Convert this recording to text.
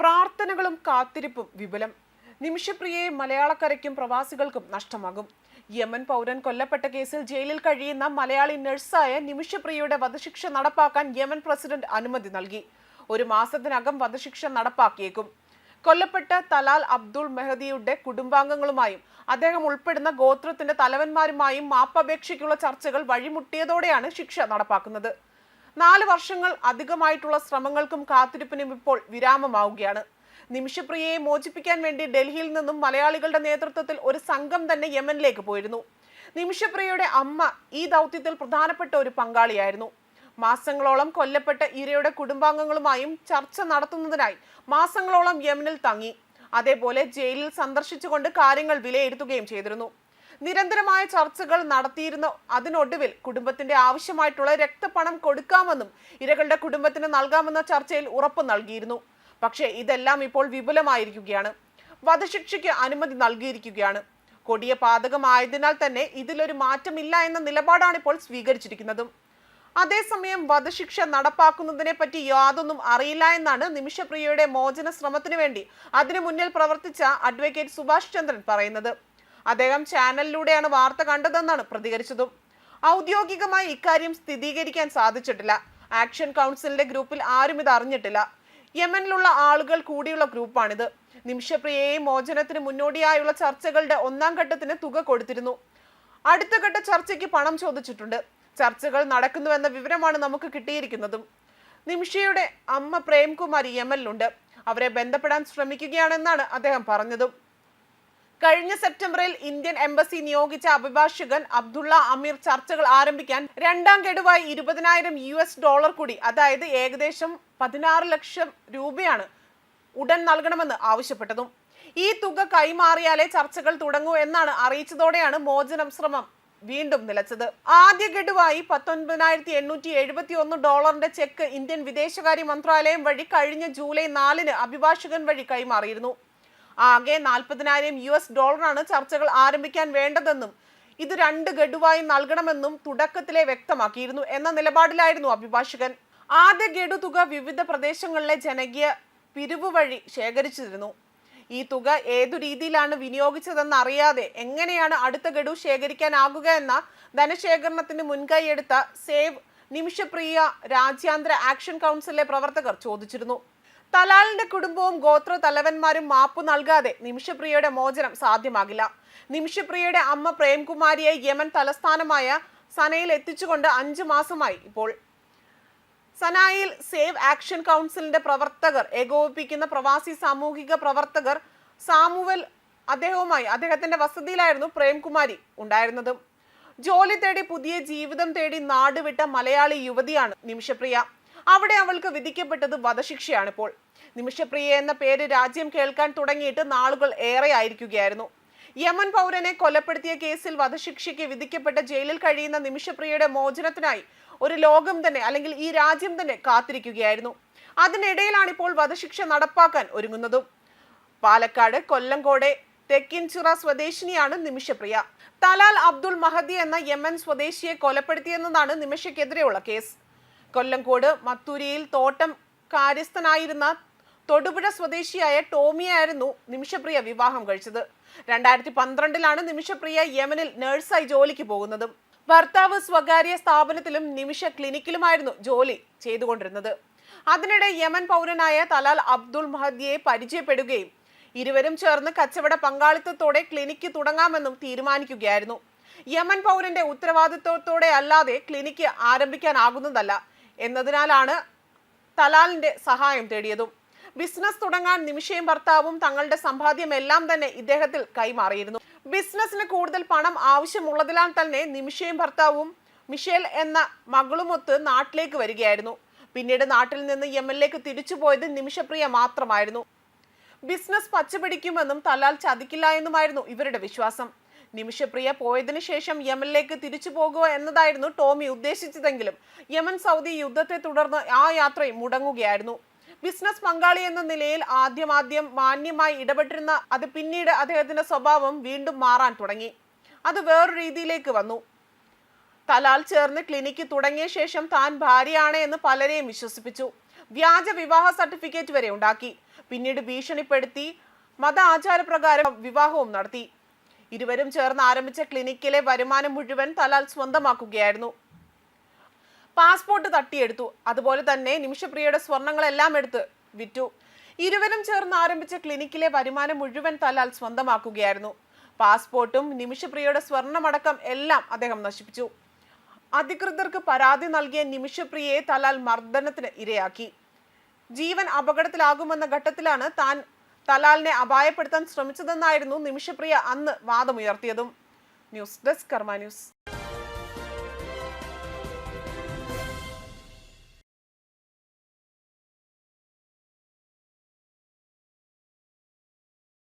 പ്രാർത്ഥനകളും കാത്തിരിപ്പും വിപുലം. നിമിഷപ്രിയയെ മലയാളക്കരയ്ക്കും പ്രവാസികൾക്കും നഷ്ടമാകും. യമൻ പൗരൻ കൊല്ലപ്പെട്ട കേസിൽ ജയിലിൽ കഴിയുന്ന മലയാളി നഴ്സായ നിമിഷപ്രിയയുടെ വധശിക്ഷ നടപ്പാക്കാൻ യമൻ പ്രസിഡന്റ് അനുമതി നൽകി. ഒരു മാസത്തിനകം വധശിക്ഷ നടപ്പാക്കിയേക്കും. കൊല്ലപ്പെട്ട തലാൽ അബ്ദുൾ മെഹദിയുടെ കുടുംബാംഗങ്ങളുമായും അദ്ദേഹം ഉൾപ്പെടുന്ന ഗോത്രത്തിന്റെ തലവന്മാരുമായും മാപ്പപേക്ഷയ്ക്കുള്ള ചർച്ചകൾ വഴിമുട്ടിയതോടെയാണ് ശിക്ഷ നടപ്പാക്കുന്നത്. നാല് വർഷങ്ങൾ അധികമായിട്ടുള്ള ശ്രമങ്ങൾക്കും കാത്തിരിപ്പിനും ഇപ്പോൾ വിരാമമാവുകയാണ്. നിമിഷപ്രിയയെ മോചിപ്പിക്കാൻ വേണ്ടി ഡൽഹിയിൽ നിന്നും മലയാളികളുടെ നേതൃത്വത്തിൽ ഒരു സംഘം തന്നെ യമനിലേക്ക് പോയിരുന്നു. നിമിഷപ്രിയയുടെ അമ്മ ഈ ദൗത്യത്തിൽ പ്രധാനപ്പെട്ട ഒരു പങ്കാളിയായിരുന്നു. മാസങ്ങളോളം കൊല്ലപ്പെട്ട ഇരയുടെ കുടുംബാംഗങ്ങളുമായും ചർച്ച നടത്തുന്നതിനായി മാസങ്ങളോളം യമനിൽ തങ്ങി. അതേപോലെ ജയിലിൽ സന്ദർശിച്ചുകൊണ്ട് കാര്യങ്ങൾ വിലയിരുത്തുകയും ചെയ്തിരുന്നു. നിരന്തരമായ ചർച്ചകൾ നടത്തിയിരുന്ന. അതിനൊടുവിൽ കുടുംബത്തിന്റെ ആവശ്യമായിട്ടുള്ള രക്തപണം കൊടുക്കാമെന്നും ഇരകളുടെ കുടുംബത്തിന് നൽകാമെന്ന ചർച്ചയിൽ ഉറപ്പ് നൽകിയിരുന്നു. പക്ഷേ ഇതെല്ലാം ഇപ്പോൾ വിപുലമായിരിക്കുകയാണ്. വധശിക്ഷയ്ക്ക് അനുമതി നൽകിയിരിക്കുകയാണ്. കൊടിയ പാതകമായതിനാൽ തന്നെ ഇതിലൊരു മാറ്റമില്ല എന്ന നിലപാടാണ് ഇപ്പോൾ സ്വീകരിച്ചിരിക്കുന്നതും. അതേസമയം വധശിക്ഷ നടപ്പാക്കുന്നതിനെ പറ്റി യാതൊന്നും അറിയില്ല എന്നാണ് നിമിഷപ്രിയയുടെ മോചന ശ്രമത്തിനു വേണ്ടി അതിനു മുന്നിൽ പ്രവർത്തിച്ച അഡ്വക്കേറ്റ് സുഭാഷ് ചന്ദ്രൻ പറയുന്നത്. അദ്ദേഹം ചാനലിലൂടെയാണ് വാർത്ത കണ്ടതെന്നാണ് പ്രതികരിച്ചതും. ഔദ്യോഗികമായി ഇക്കാര്യം സ്ഥിരീകരിക്കാൻ സാധിച്ചിട്ടില്ല. ആക്ഷൻ കൗൺസിലിന്റെ ഗ്രൂപ്പിൽ ആരും ഇത് അറിഞ്ഞിട്ടില്ല. യമനിലുള്ള ആളുകൾ കൂടിയുള്ള ഗ്രൂപ്പാണിത്. നിമിഷപ്രിയയെ മോചനത്തിന് മുന്നോടിയായുള്ള ചർച്ചകളുടെ ഒന്നാം ഘട്ടത്തിന് തുക കൊടുത്തിരുന്നു. അടുത്ത ഘട്ട ചർച്ചയ്ക്ക് പണം ചോദിച്ചിട്ടുണ്ട്. ചർച്ചകൾ നടക്കുന്നുവെന്ന വിവരമാണ് നമുക്ക് കിട്ടിയിരിക്കുന്നതും. നിമിഷയുടെ അമ്മ പ്രേംകുമാർ യമനിലുണ്ട്. അവരെ ബന്ധപ്പെടാൻ ശ്രമിക്കുകയാണെന്നാണ് അദ്ദേഹം പറഞ്ഞതും. കഴിഞ്ഞ സെപ്റ്റംബറിൽ ഇന്ത്യൻ എംബസി നിയോഗിച്ച അഭിഭാഷകൻ അബ്ദുള്ള അമീർ ചർച്ചകൾ ആരംഭിക്കാൻ രണ്ടാം ഗഡുവായി ഇരുപതിനായിരം യു എസ് ഡോളർ കൂടി അതായത് ഏകദേശം പതിനാറ് ലക്ഷം രൂപയാണ് ഉടൻ നൽകണമെന്ന് ആവശ്യപ്പെട്ടതും. ഈ തുക കൈമാറിയാലേ ചർച്ചകൾ തുടങ്ങൂ എന്നാണ് അറിയിച്ചതോടെയാണ് മോചനം ശ്രമം വീണ്ടും നിലച്ചത്. ആദ്യ ഗഡുവായി പത്തൊൻപതിനായിരത്തി എണ്ണൂറ്റി എഴുപത്തി ഒന്ന് ഡോളറിന്റെ ചെക്ക് ഇന്ത്യൻ വിദേശകാര്യ മന്ത്രാലയം വഴി കഴിഞ്ഞ ജൂലൈ നാലിന് അഭിഭാഷകൻ വഴി കൈമാറിയിരുന്നു. ആകെ നാൽപ്പതിനായിരം യു എസ് ഡോളറാണ് ചർച്ചകൾ ആരംഭിക്കാൻ വേണ്ടതെന്നും ഇത് രണ്ട് ഗഡുവായി നൽകണമെന്നും തുടക്കത്തിലെ വ്യക്തമാക്കിയിരുന്നു എന്ന നിലപാടിലായിരുന്നു അഭിഭാഷകൻ. ആദ്യ ഗഡു തുക വിവിധ പ്രദേശങ്ങളിലെ ജനകീയ പിരിവ് വഴി ശേഖരിച്ചിരുന്നു. ഈ തുക ഏതു രീതിയിലാണ് വിനിയോഗിച്ചതെന്ന് അറിയാതെ എങ്ങനെയാണ് അടുത്ത ഗഡു ശേഖരിക്കാനാകുക എന്ന ധനശേഖരണത്തിന് മുൻകൈയെടുത്ത സേവ് നിമിഷപ്രിയ രാജ്യാന്തര ആക്ഷൻ കൗൺസിലിലെ പ്രവർത്തകർ ചോദിച്ചിരുന്നു. തലാലിന്റെ കുടുംബവും ഗോത്ര തലവന്മാരും മാപ്പ് നൽകാതെ നിമിഷപ്രിയയുടെ മോചനം സാധ്യമാകില്ല. നിമിഷപ്രിയയുടെ അമ്മ പ്രേംകുമാരിയെ യമൻ തലസ്ഥാനമായ സനയിൽ എത്തിച്ചുകൊണ്ട് അഞ്ചു മാസമായി ഇപ്പോൾ. സനായിൽ സേവ് ആക്ഷൻ കൗൺസിലിന്റെ പ്രവർത്തകർ ഏകോപിപ്പിക്കുന്ന പ്രവാസി സാമൂഹിക പ്രവർത്തകർ സാമുവൽ അദ്ദേഹവുമായി അദ്ദേഹത്തിന്റെ വസതിയിലായിരുന്നു പ്രേംകുമാരി ഉണ്ടായിരുന്നത്. ജോലി തേടി പുതിയ ജീവിതം തേടി നാടുവിട്ട മലയാളി യുവതിയാണ് നിമിഷപ്രിയ. അവിടെ അവൾക്ക് വിധിക്കപ്പെട്ടത് വധശിക്ഷയാണ് ഇപ്പോൾ നിമിഷപ്രിയ എന്ന പേര് രാജ്യം കേൾക്കാൻ തുടങ്ങിയിട്ട് നാളുകൾ ഏറെ ആയിരിക്കുകയായിരുന്നു യമൻ പൗരനെ കൊലപ്പെടുത്തിയ കേസിൽ വധശിക്ഷയ്ക്ക് വിധിക്കപ്പെട്ട ജയിലിൽ കഴിയുന്ന നിമിഷപ്രിയയുടെ മോചനത്തിനായി ഒരു ലോകം തന്നെ അല്ലെങ്കിൽ ഈ രാജ്യം തന്നെ കാത്തിരിക്കുകയായിരുന്നു. അതിനിടയിലാണ് ഇപ്പോൾ വധശിക്ഷ നടപ്പാക്കാൻ ഒരുങ്ങുന്നതും. പാലക്കാട് കൊല്ലങ്കോടെ തെക്കിൻചിറ സ്വദേശിനിയാണ് നിമിഷപ്രിയ. തലാൽ അബ്ദുൾ മഹദി എന്ന യമൻ സ്വദേശിയെ കൊലപ്പെടുത്തിയെന്നതാണ് നിമിഷയ്ക്കെതിരെയുള്ള കേസ്. കൊല്ലങ്കോട് മത്തൂരിയിൽ തോട്ടം കാര്യസ്ഥനായിരുന്ന തൊടുപുഴ സ്വദേശിയായ ടോമിയായിരുന്നു നിമിഷപ്രിയ വിവാഹം കഴിച്ചത്. രണ്ടായിരത്തി പന്ത്രണ്ടിലാണ് നിമിഷപ്രിയ യമനിൽ നഴ്സായി ജോലിക്ക് പോകുന്നതും. ഭർത്താവ് സ്വകാര്യ സ്ഥാപനത്തിലും നിമിഷ ക്ലിനിക്കിലുമായിരുന്നു ജോലി ചെയ്തുകൊണ്ടിരുന്നത്. അതിനിടെ യമൻ പൗരനായ തലാൽ അബ്ദുൾ മഹദിയെ പരിചയപ്പെടുകയും ഇരുവരും ചേർന്ന് കച്ചവട പങ്കാളിത്തത്തോടെ ക്ലിനിക്ക് തുടങ്ങാമെന്നും തീരുമാനിക്കുകയായിരുന്നു. യമൻ പൗരന്റെ ഉത്തരവാദിത്വത്തോടെ അല്ലാതെ ക്ലിനിക്ക് ആരംഭിക്കാനാകുന്നതല്ല. എന്നതിനാലാണ് തലാലിന്റെ സഹായം തേടിയതും. ബിസിനസ് തുടങ്ങാൻ നിമിഷയും ഭർത്താവും തങ്ങളുടെ സമ്പാദ്യം എല്ലാം തന്നെ ഇദ്ദേഹത്തിൽ കൈമാറിയിരുന്നു. ബിസിനസ്സിന് കൂടുതൽ പണം ആവശ്യമുള്ളതിനാൽ തന്നെ നിമിഷയും ഭർത്താവും മിഷേൽ എന്ന മകളുമൊത്ത് നാട്ടിലേക്ക് വരികയായിരുന്നു. പിന്നീട് നാട്ടിൽ നിന്ന് യമനിലേക്ക് തിരിച്ചുപോയത് നിമിഷപ്രിയ മാത്രമായിരുന്നു. ബിസിനസ് പച്ചപിടിക്കുമെന്നും തലാൽ ചതിക്കില്ല എന്നുമായിരുന്നു ഇവരുടെ വിശ്വാസം. നിമിഷപ്രിയ പോയതിനു ശേഷം യമനിലേക്ക് തിരിച്ചു പോകുക എന്നതായിരുന്നു ടോമി ഉദ്ദേശിച്ചതെങ്കിലും യമൻ സൗദി യുദ്ധത്തെ തുടർന്ന് ആ യാത്രയും മുടങ്ങുകയായിരുന്നു. ബിസിനസ് പങ്കാളി എന്ന നിലയിൽ ആദ്യമാദ്യം മാന്യമായി ഇടപെട്ടിരുന്ന അത് പിന്നീട് അദ്ദേഹത്തിന്റെ സ്വഭാവം വീണ്ടും മാറാൻ തുടങ്ങി. അത് വേറൊരു രീതിയിലേക്ക് വന്നു. തലാൽ ചേർന്ന് ക്ലിനിക്ക് തുടങ്ങിയ ശേഷം താൻ ഭാര്യയാണ് എന്ന് പലരെയും വിശ്വസിപ്പിച്ചു. വ്യാജ വിവാഹ സർട്ടിഫിക്കറ്റ് വരെ ഉണ്ടാക്കി. പിന്നീട് ഭീഷണിപ്പെടുത്തി മത ആചാരപ്രകാരം വിവാഹവും നടത്തി. ഇരുവരും ചേർന്ന് ആരംഭിച്ച ക്ലിനിക്കിലെ വരുമാനം മുഴുവൻ തലാൽ സ്വന്തമാക്കുകയായിരുന്നു. പാസ്പോർട്ട് തട്ടിയെടുത്തു. അതുപോലെ തന്നെ നിമിഷപ്രിയയുടെ സ്വർണങ്ങളെല്ലാം എടുത്ത് വിറ്റു. ഇരുവരും ചേർന്ന് ആരംഭിച്ച ക്ലിനിക്കിലെ വരുമാനം മുഴുവൻ തലാൽ സ്വന്തമാക്കുകയായിരുന്നു. പാസ്പോർട്ടും നിമിഷപ്രിയയുടെ സ്വർണമടക്കം എല്ലാം അദ്ദേഹം നശിപ്പിച്ചു. അധികൃതർക്ക് പരാതി നൽകിയ നിമിഷപ്രിയയെ തലാൽ മർദ്ദനത്തിന് ഇരയാക്കി. ജീവൻ അപകടത്തിലാകുമെന്ന ഘട്ടത്തിലാണ് താൻ തലാലിനെ അപായപ്പെടുത്താൻ ശ്രമിച്ചതെന്നായിരുന്നു നിമിഷപ്രിയ അന്ന് വാദമുയർത്തിയതും. News desk Karma news.